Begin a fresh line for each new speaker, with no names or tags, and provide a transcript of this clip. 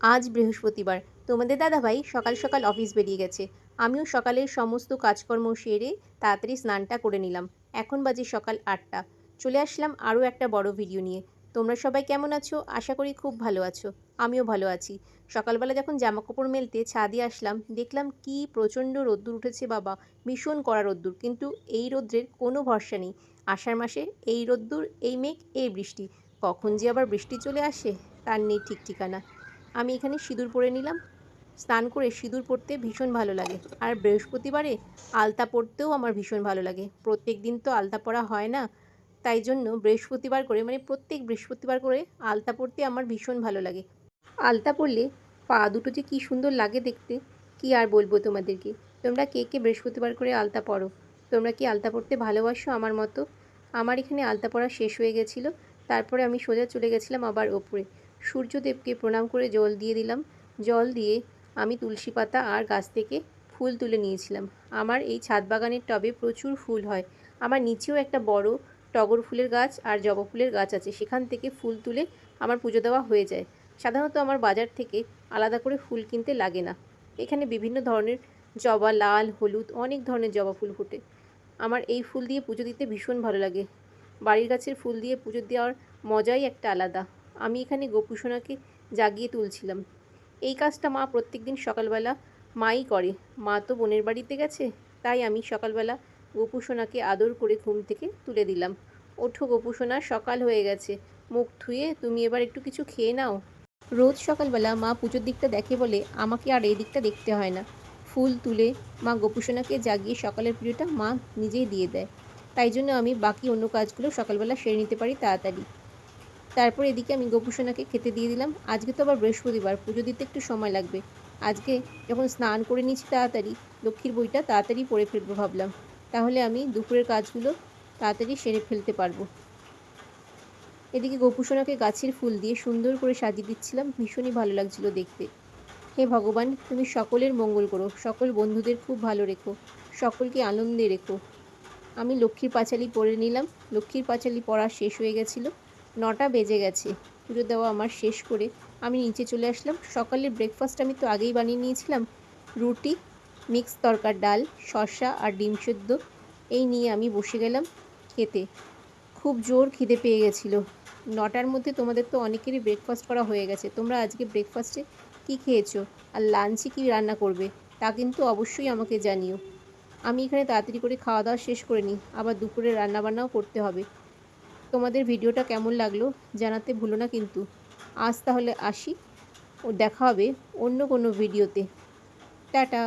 আজ বৃহস্পতিবার। তোমাদের দাদাভাই সকাল সকাল অফিস বেরিয়ে গেছে। আমিও সকালের সমস্ত কাজকর্ম সেরে তাড়াতাড়ি স্নানটা করে নিলাম। এখন বাজে সকাল আটটা। চলে আসলাম আরও একটা বড় ভিডিও নিয়ে। তোমরা সবাই কেমন আছো? আশা করি খুব ভালো আছো। আমিও ভালো আছি। সকালবেলা যখন জামাকাপড় মেলতে ছাদে আসলাম, দেখলাম কি প্রচণ্ড রোদ্দুর উঠেছে বাবা। ভীষণ কড়া রোদ্দুর। কিন্তু এই রৌদ্রের কোনো ভরসা নেই। আষাঢ় মাসে এই রোদ্দুর, এই মেঘ, এই বৃষ্টি। কখন যে আবার বৃষ্টি চলে আসে, তার নেই ঠিক ঠিকানা। আমি এখানে সিঁদুর পরে নিলাম। স্নান করে সিঁদুর পরতে ভীষণ ভালো লাগে। আর বৃহস্পতিবারে আলতা পরতেও আমার ভীষণ ভালো লাগে। প্রত্যেক দিন তো আলতা পরা হয় না। তাই জন্য বৃহস্পতিবার করে মানে প্রত্যেক বৃহস্পতিবার করে আলতা পরতে আমার ভীষণ ভালো লাগে। আলতা পরলে পা দুটো যে কী সুন্দর লাগে দেখতে, কি আর বলব তোমাদেরকে? তোমরা কে কে বৃহস্পতিবার করে আলতা পরো? তোমরা কি আলতা পরতে ভালোবাসো আমার মতো? আমার এখানে আলতা পরা শেষ হয়ে গেছিল। তারপরে আমি সোজা চলে গেছিলাম আবার ওপরে। সূর্যদেবকে প্রণাম করে জল দিয়ে দিলাম। জল দিয়ে আমি তুলসী পাতা আর গাছ থেকে ফুল তুলে নিয়েছিলাম। আমার এই ছাদ বাগানের টবে প্রচুর ফুল হয়। আমার নিচেও একটা বড় টগর ফুলের গাছ আর জবা ফুলের গাছ আছে। সেখান থেকে ফুল তুলে আমার পুজো দেওয়া হয়ে যায়। সাধারণত আমার বাজার থেকে আলাদা করে ফুল কিনতে লাগে না। এখানে বিভিন্ন ধরনের জবা, লাল, হলুদ অনেক ধরনের জবা ফুল ফোটে। আমার এই ফুল দিয়ে পুজো দিতে ভীষণ ভালো লাগে। বাড়ির গাছের ফুল দিয়ে পুজো দেওয়ার মজাই একটা আলাদা। আমি এখানে গোপুসোনাকে জাগিয়ে তুলছিলাম। এই কাজটা মা প্রত্যেক দিন সকালবেলা মাই করে। মা তো বোনের বাড়িতে গেছে, তাই আমি সকালবেলা গোপুসোনাকে আদর করে ঘুম থেকে তুলে দিলাম। ওঠো গোপুসোনা সকাল হয়ে গেছে। মুখ ধুয়ে তুমি এবার একটু কিছু খেয়ে নাও। রোজ সকালবেলা মা পুজোর দিকটা দেখে বলে, আমাকে আর এই দিকটা দেখতে হয় না। ফুল তুলে মা গোপুসোনাকে জাগিয়ে সকালের পুজোটা মা নিজেই দিয়ে দেয়। তাই জন্য আমি বাকি অন্য কাজগুলো সকালবেলা সেরে নিতে পারি তাড়াতাড়ি। তারপর এদিকে আমি গোপুসোনাকে খেতে দিয়ে দিলাম। আজকে তো আবার বৃহস্পতিবার, পুজো দিতে একটু সময় লাগবে। আজকে যখন স্নান করে নিয়েছি তাড়াতাড়ি, লক্ষ্মীর বইটা তাড়াতাড়ি পড়ে ফেলব ভাবলাম। তাহলে আমি দুপুরের কাজগুলো তাড়াতাড়ি সেরে ফেলতে পারব। এদিকে গোপুসোনাকে গাছের ফুল দিয়ে সুন্দর করে সাজিয়ে দিচ্ছিলাম। ভীষণই ভালো লাগছিল দেখতে। হে ভগবান, তুমি সকলের মঙ্গল করো। সকল বন্ধুদের খুব ভালো রেখো। সকলকে আনন্দে রেখো। আমি লক্ষ্মীর পাঁচালি পরে নিলাম। লক্ষ্মীর পাঁচালি পড়া শেষ হয়ে গেছিল। নটা বেজে গেছে। পুজো দেওয়া আমার শেষ করে আমি নিচে চলে আসলাম। সকালের ব্রেকফাস্ট আমি তো আগেই বানিয়ে নিয়েছিলাম। রুটি মিক্স তরকার ডাল, শসা আর ডিম সেদ্ধ, এই নিয়ে আমি বসে গেলাম খেতে। খুব জোর খিদে পেয়ে গেছিল। নটার মধ্যে তোমাদের তো অনেকেরই ব্রেকফাস্ট করা হয়ে গেছে। তোমরা আজকে ব্রেকফাস্টে কী খেয়েছো আর লাঞ্চে কী রান্না করবে তা কিন্তু অবশ্যই আমাকে জানিও। আমি এখানে তাড়াতাড়ি করে খাওয়া দাওয়া শেষ করে নিই। আবার দুপুরে রান্নাবান্নাও করতে হবে। তোমাদের ভিডিওটা কেমন লাগল জানাতে ভুলো না কিন্তু। আজ তাহলে আসি। ও দেখা হবে অন্য কোনো ভিডিওতে। টাটা।